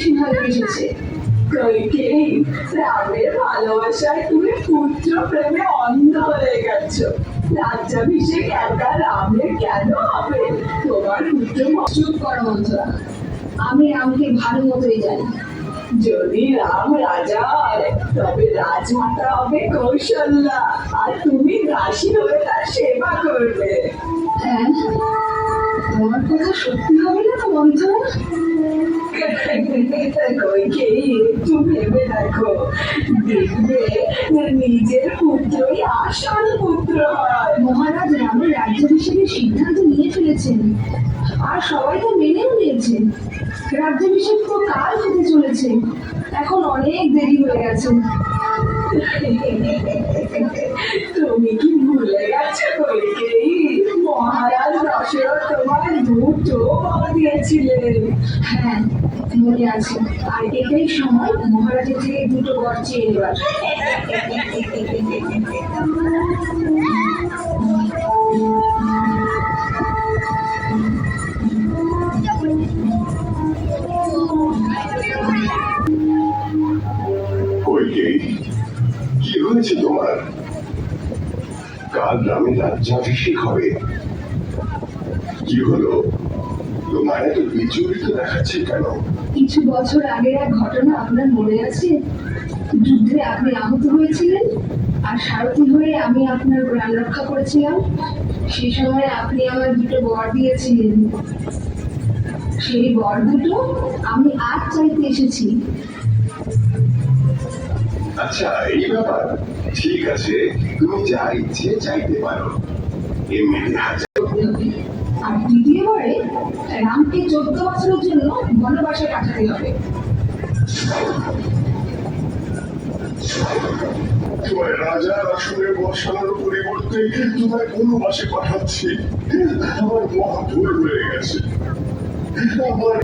বেশি ভালোবেসেছে কইকেই রামের ভালোবাসায় তুমি পুত্র প্রেমে অন্ধ হয়ে গেছো। রাজ্যাভিষেক একা রামের কেন হবে? তোমার পুত্র চুপ করো মন্ত্রা আমি রামকে ভালো মতোই জানি। যদি রাম রাজা হয় তবে রাজমাতা হবে কৌশল্যা। আর তুমি দাসী হয়ে তার সেবা করবে। হ্যাঁ তোমার কথা সত্যি হবে? নিজের পুত্রই আসল পুত্র হয় মহারাজ রামের রাজ্যাভিষেকের সিদ্ধান্ত নিয়ে ফেলেছেন আর সবাই তো মেনেও নিয়েছে রাজ্যাভিষেক তো কাল হতে চলেছে এখন অনেক দেরি হয়ে গেছে তুমি কি ভুলে গেছো কইকেই দশরথ তোমার দুটো বর দিয়েছিলেন হ্যাঁ মনে আছে আর এটাই সময় মহারাজের থেকে দুটো বর চেয়ে কইকেই কি হয়েছে তোমার? কাল গ্রামে রাজ্যাভিষেক হবে। কি হলো? তোমার এত বিচলিত দেখাচ্ছে কেন? কিছু বছর আগের এক ঘটনা আপনার মনে আছে? যুদ্ধে আপনি আহত হয়েছিলেন আর সারথি হয়ে আমি আপনার প্রাণ রক্ষা করেছিলাম। সেই সময় আপনি আমার দুটো বর দিয়েছিলেন। সেই বর দুটো আমি আজ চাইতে এসেছি। আচ্ছা এই ব্যাপার। ঠিক আছে তুমি যা ইচ্ছে চাইতে পারো। এমনিতে হাজার আর দ্বিতীয়বারে রামকে চোদ্দ বছরের জন্য বনবাসে পাঠাতে হবে। তোমার রাজার আসনে বসানোর পরিবর্তে তোমায় বনবাসে পাঠাচ্ছি। আমার মহা ভুল হয়ে গেছে। আমার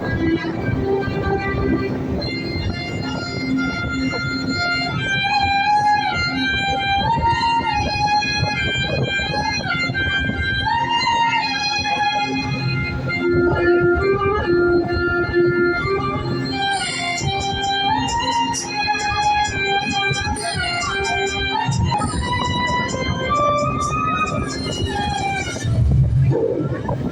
I'm